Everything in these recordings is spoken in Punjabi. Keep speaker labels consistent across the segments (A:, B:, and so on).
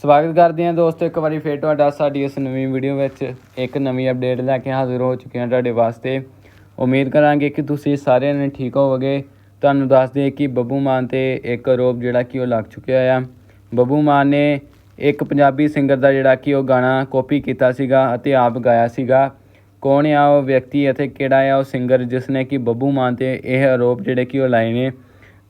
A: ਸਵਾਗਤ ਕਰਦੇ ਹਾਂ ਦੋਸਤੋ, ਇੱਕ ਵਾਰੀ ਫੇਰ ਤੁਹਾਡਾ ਸਾਡੀ ਇਸ ਨਵੀਂ ਵੀਡੀਓ ਵਿੱਚ ਇੱਕ ਨਵੀਂ ਅਪਡੇਟ ਲੈ ਕੇ ਹਾਜ਼ਰ ਹੋ ਚੁੱਕੇ ਹਾਂ ਤੁਹਾਡੇ ਵਾਸਤੇ। ਉਮੀਦ ਕਰਾਂਗੇ ਕਿ ਤੁਸੀਂ ਸਾਰਿਆਂ ਨੇ ਠੀਕ ਹੋਵੋਗੇ। ਤੁਹਾਨੂੰ ਦੱਸ ਦਈਏ ਕਿ ਬੱਬੂ ਮਾਨ ਤੇ ਇੱਕ ਆਰੋਪ ਜਿਹੜਾ ਕਿ ਉਹ ਲੱਗ ਚੁੱਕਿਆ ਆ। ਬੱਬੂ ਮਾਨ ਨੇ ਇੱਕ ਪੰਜਾਬੀ ਸਿੰਗਰ ਦਾ ਜਿਹੜਾ ਕਿ ਉਹ ਗਾਣਾ ਕਾਪੀ ਕੀਤਾ ਸੀਗਾ ਅਤੇ ਆਪ ਗਾਇਆ ਸੀਗਾ। ਕੌਣ ਆ ਉਹ ਵਿਅਕਤੀ ਅਤੇ ਕਿਹੜਾ ਆ ਉਹ ਸਿੰਗਰ ਜਿਸ ਨੇ ਕਿ ਬੱਬੂ ਮਾਨ ਤੇ ਇਹ ਆਰੋਪ ਜਿਹੜੇ ਕਿ ਉਹ ਲਾਏ ਨੇ।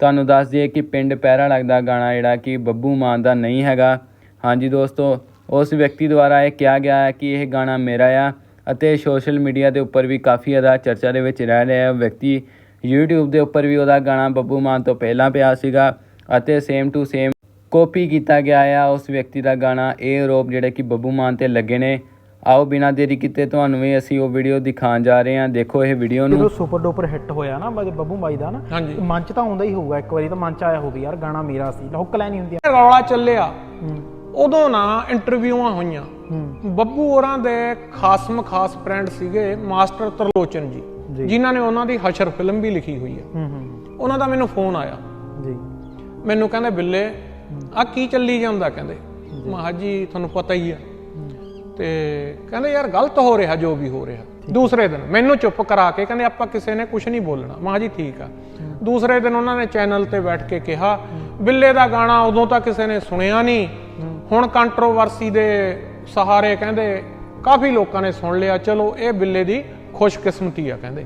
A: ਤੁਹਾਨੂੰ ਦੱਸ ਦਈਏ ਕਿ ਪਿੰਡ ਪਹਿਰਾ ਲੱਗਦਾ ਗਾਣਾ ਜਿਹੜਾ ਕਿ ਬੱਬੂ ਮਾਨ ਦਾ ਨਹੀਂ ਹੈਗਾ। ਹਾਂਜੀ ਦੋਸਤੋ ਉਸ ਵਿਅਕਤੀ ਦੁਆਰਾ ਇਹ ਕਿਹਾ ਗਿਆ ਹੈ ਕਿ ਇਹ ਗਾਣਾ ਮੇਰਾ ਆ ਅਤੇ ਸੋਸ਼ਲ ਮੀਡੀਆ ਦੇ ਉੱਪਰ ਵੀ ਕਾਫੀ ਜ਼ਿਆਦਾ ਚਰਚਾ ਦੇ ਵਿੱਚ ਰਹਿ ਰਿਹਾ ਹੈ। ਵਿਅਕਤੀ YouTube ਦੇ ਉੱਪਰ ਵੀ ਉਹਦਾ ਗਾਣਾ ਬੱਬੂ ਮਾਨ ਤੋਂ ਪਹਿਲਾਂ ਪਿਆ ਸੀਗਾ ਅਤੇ ਸੇਮ ਟੂ ਸੇਮ ਕਾਪੀ ਕੀਤਾ ਗਿਆ ਆ। ਉਸ ਵਿਅਕਤੀ ਦਾ ਗਾਣਾ ਇਹ ਆਰੋਪ ਜਿਹੜੇ ਕਿ ਬੱਬੂ ਮਾਨ ਤੇ ਲੱਗੇ ਨੇ। ਆਓ ਬਿਨਾਂ ਦੇਰੀ ਕੀਤੇ ਤੁਹਾਨੂੰ ਵੀ ਅਸੀਂ ਉਹ ਵੀਡੀਓ ਦਿਖਾਉਣ ਜਾ ਰਹੇ ਹਾਂ। ਦੇਖੋ ਇਹ ਵੀਡੀਓ ਨੂੰ।
B: ਜਦੋਂ ਸੁਪਰ ਡੂਪਰ ਹਿੱਟ ਹੋਇਆ ਨਾ ਬ- ਬੱਬੂ ਬਾਈ ਦਾ ਨਾ ਮਨ ਚ ਤਾਂ ਆਉਂਦਾ ਹੀ ਹੋਊਗਾ ਇੱਕ ਵਾਰੀ ਤਾਂ ਮਨ ਚ ਆਇਆ ਹੋਵੇ ਯਾਰ ਗਾਣਾ ਮੇਰਾ ਸੀ। ਹੁੱਕ ਲੈਣੀ ਹੁੰਦੀ। ਆ
C: ਰੌਲਾ ਚੱਲਿਆ।
B: ਹੂੰ।
C: ਉਦੋਂ ਨਾ ਇੰਟਰਵਿਊਆਂ ਹੋਈਆਂ। ਬੱਬੂ ਹੋਰਾਂ ਦੇ ਖਾਸਮ ਖਾਸ ਫਰੈਂਡ ਸੀਗੇ ਮਾਸਟਰ ਤਰਲੋਚਨ ਜੀ। ਜਿਨ੍ਹਾਂ ਨੇ ਉਹਨਾਂ ਦੀ ਹਸ਼ਰ ਫਿਲਮ ਵੀ ਲਿਖੀ ਹੋਈ
B: ਹੈ।
C: ਉਹਨਾਂ ਦਾ ਮੈਨੂੰ ਫੋਨ ਆਇਆ।
B: ਜੀ।
C: ਮੈਨੂੰ ਕਹਿੰਦੇ ਬਿੱਲੇ ਆ ਕੀ ਚੱਲੀ ਜਾਂਦਾ ਕਹਿੰਦੇ? ਮੈਂ ਕਿਹਾ ਜੀ ਤੁਹਾਨੂੰ ਪਤਾ ਹੀ ਆ ਤੇ ਕਹਿੰਦੇ ਯਾਰ ਗਲਤ ਹੋ ਰਿਹਾ ਜੋ ਵੀ ਹੋ ਰਿਹਾ। ਦੂਸਰੇ ਦਿਨ ਮੈਨੂੰ ਚੁੱਪ ਕਰਾ ਕੇ ਕਹਿੰਦੇ ਆਪਾਂ ਕਿਸੇ ਨੇ ਕੁਝ ਨਹੀਂ ਬੋਲਣਾ। ਮੈਂ ਕਿਹਾ ਜੀ ਠੀਕ ਆ। ਦੂਸਰੇ ਦਿਨ ਉਹਨਾਂ ਨੇ ਚੈਨਲ ਤੇ ਬੈਠ ਕੇ ਕਿਹਾ ਬਿੱਲੇ ਦਾ ਗਾਣਾ ਉਦੋਂ ਤਾਂ ਕਿਸੇ ਨੇ ਸੁਣਿਆ ਨਹੀਂ। ਹੁਣ ਕੰਟਰੋਵਰਸੀ ਦੇ ਸਹਾਰੇ ਕਹਿੰਦੇ ਕਾਫੀ ਲੋਕਾਂ ਨੇ ਸੁਣ ਲਿਆ, ਚਲੋ ਇਹ ਬਿੱਲੇ ਦੀ ਖੁਸ਼ਕਿਸਮਤੀ ਆ ਕਹਿੰਦੇ।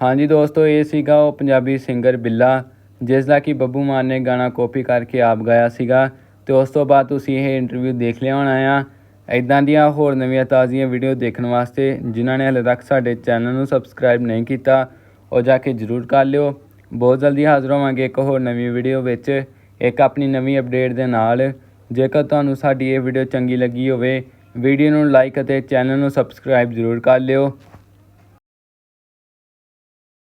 A: ਹਾਂਜੀ ਦੋਸਤੋ, ਇਹ ਸੀਗਾ ਉਹ ਪੰਜਾਬੀ ਸਿੰਗਰ ਬਿੱਲਾ ਜਿਸ ਦਾ ਕਿ ਬੱਬੂ ਮਾਨ ਨੇ ਗਾਣਾ ਕਾਪੀ ਕਰਕੇ ਆਪ ਗਾਇਆ ਸੀਗਾ। ਤੇ ਉਸ ਤੋਂ ਬਾਅਦ ਤੁਸੀਂ ਇਹ ਇੰਟਰਵਿਊ ਦੇਖ ਲਿਆ ਹੋਣਾ ਆ। ਇਦਾਂ ਦੀਆਂ ਹੋਰ ਨਵੀਆਂ ਤਾਜ਼ੀਆਂ ਵੀਡੀਓ ਦੇਖਣ ਵਾਸਤੇ, ਜਿਨ੍ਹਾਂ ਨੇ ਹਲੇ ਤੱਕ ਸਾਡੇ ਚੈਨਲ ਨੂੰ ਸਬਸਕ੍ਰਾਈਬ ਨਹੀਂ ਕੀਤਾ, ਉਹ ਜਾ ਕੇ ਜਰੂਰ ਕਰ ਲਿਓ। ਬਹੁਤ ਜਲਦੀ ਹਾਜ਼ਰ ਹੋਵਾਂਗੇ ਇੱਕ ਹੋਰ ਨਵੀਂ ਵੀਡੀਓ ਵਿੱਚ। ਇੱਕ ਆਪਣੀ ਨਵੀਂ ਅਪਡੇਟ ਦੇ ਨਾਲ। ਜੇਕਰ ਤੁਹਾਨੂੰ ਸਾਡੀ ਇਹ ਵੀਡੀਓ ਚੰਗੀ ਲੱਗੀ ਹੋਵੇ ਵੀਡੀਓ ਨੂੰ ਲਾਈਕ ਅਤੇ ਚੈਨਲ ਨੂੰ ਸਬਸਕ੍ਰਾਈਬ ਜਰੂਰ ਕਰ ਲਿਓ।